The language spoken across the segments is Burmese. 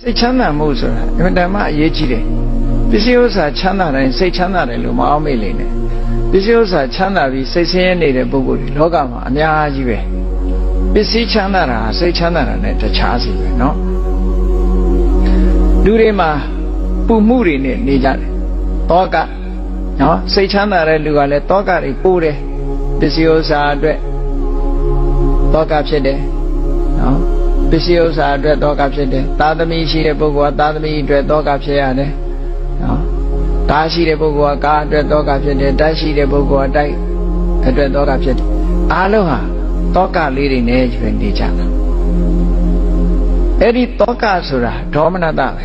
စိတ်ချမ်းသာမှုဆိုတာအမှန်တမ်းအရေးကြီးတယ်ပစ္စည်းဥစ္စာချမ်းသာတိုင်းစိတ်ချမ်းသာတယ်လို့မအောင်မေ့လိမ့်နဲ့ပစ္စည်းဥစ္စာချမ်းသာပြီးစိတ်ဆင်းရဲနေတဲ့ပုဂ္ဂိုလ်တွေလောကမှာအများကြီးပဲပစ္စည်းချမ်းသာတာစိတ်ချမ်းသာတာနဲ့တခြားစီပဲเนาะလူတွေမှာပူမှုတွေနဲ့နေကြတယ်တောကเนาะစိတ်ချမ်းသာတဲ့လူကလည်းတောကတွေပိုးတယ်ပစ္စည်းဥစ္စာအတွက်တောကဖြစ်တယ်เนาะ ပစ္စည်းဥစ္စာအတွက်တောကဖြစ်တယ်သာသမီရှိတဲ့ပုဂ္ဂိုလ်ကသာသမီအတွက်တောကဖြစ်ရတယ်နော်ကားရှိတဲ့ပုဂ္ဂိုလ်ကကားအတွက်တောကဖြစ်တယ်တိုက်ရှိတဲ့ပုဂ္ဂိုလ်ကတိုက်အတွက်တောကဖြစ်တယ်အားလုံးဟာတောကလေးတွေနဲ့ပဲနေကြတာအဲ့ဒီတောကဆိုတာဒေါမနတပဲ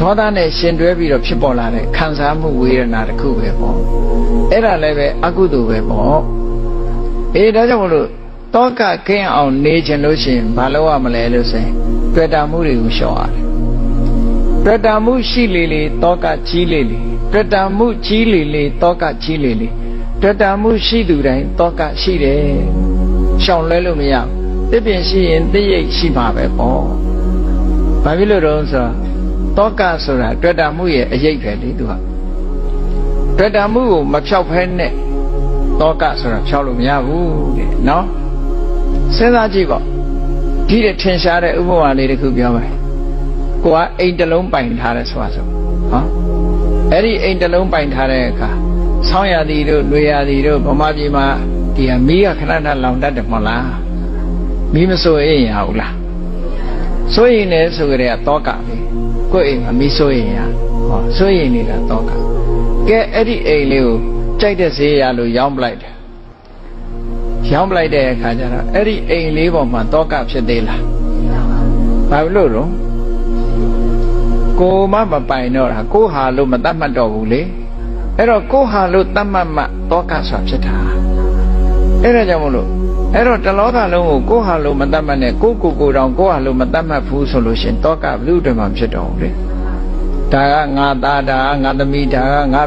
ဒေါသနဲ့ရှင်တွဲပြီးတော့ဖြစ်ပေါ်လာတဲ့ခံစားမှုဝေဒနာတစ်ခုပဲပေါ့အဲ့ဒါလည်းပဲအကုသိုလ်ပဲပေါ့အေးဒါကြောင့်မလို့ တောကကင်းအောင်နေခြင်းလို့ရှိရင်ဘာလုပ်ရမလဲလို့ဆိုရင်တွေ့တာမှုတွေကိုရှောင်ရတယ်တွေ့တာမှုရှိလေလေတောကကြီးလေလေတွေ့တာမှုကြီးလေလေတောကကြီးလေလေတွေ့တာမှုရှိသူတိုင်းတောကရှိတယ်ရှောင်လဲလို့မရဘူးတစ်ပြင်ရှိရင်သိရိတ်ရှိမှာပဲပေါ့ဘာဖြစ်လို့တော့ဆိုတော့တောကဆိုတာတွေ့တာမှုရဲ့အရေးပဲလေသူကတွေ့တာမှုကိုမဖြောက်ဖဲနဲ့တောကဆိုတာဖြောက်လို့မရဘူးတဲ့နော် စဉ်းစားကြည့်ပေါ့ဒီတဲ့ထင်ရှားတဲ့ဥပမာလေးတစ်ခုပြောမယ်ကိုကအိမ်တစ်လုံးပိုင်ထားတယ်ဆိုတာဆိုဟောအဲ့ဒီအိမ်တစ်လုံးပိုင်ထားတဲ့အခါဆောင်းရသည်တို့လွေရသည်တို့ဗမာပြည်မှာဒီဟာမီးကခဏခဏလောင်တတ်တယ်မဟုတ်လားမီးမဆိုရင်ရဘူးလားဆိုရင်လည်းဆိုကြတဲ့တောကပဲကိုယ့်အိမ်မှာမီးဆိုရင်ရဟောဆိုရင်နေတာတောကကဲအဲ့ဒီအိမ်လေးကိုကြိုက်တဲ့ဈေးရလို့ရောင်းပလိုက်တယ် ရောင်းပလိုက်တဲ့အခါကျတော့အဲ့ဒီအိမ်လေးပေါ်မှာတောကဖြစ်သေးလားဘာလို့လို့ကိုမမပိုင်တော့တာကိုဟာလို့မတတ်မှတ်တော့ဘူးလေအဲ့တော့ကိုဟာလို့တတ်မှတ်မှတောကဆိုတာဖြစ်တာအဲ့ဒါကြောင့်မလို့အဲ့တော့တလောကလုံးကိုကိုဟာလို့မတတ်မှတ်နဲ့ကိုကိုကိုတောင်ကိုဟာလို့မတတ်မှတ်ဘူးဆိုလို့ရှင်တောကဘလူတွေမှဖြစ်တော့ဘူးလေဒါကငါသားဒါကငါသမီးဒါကငါ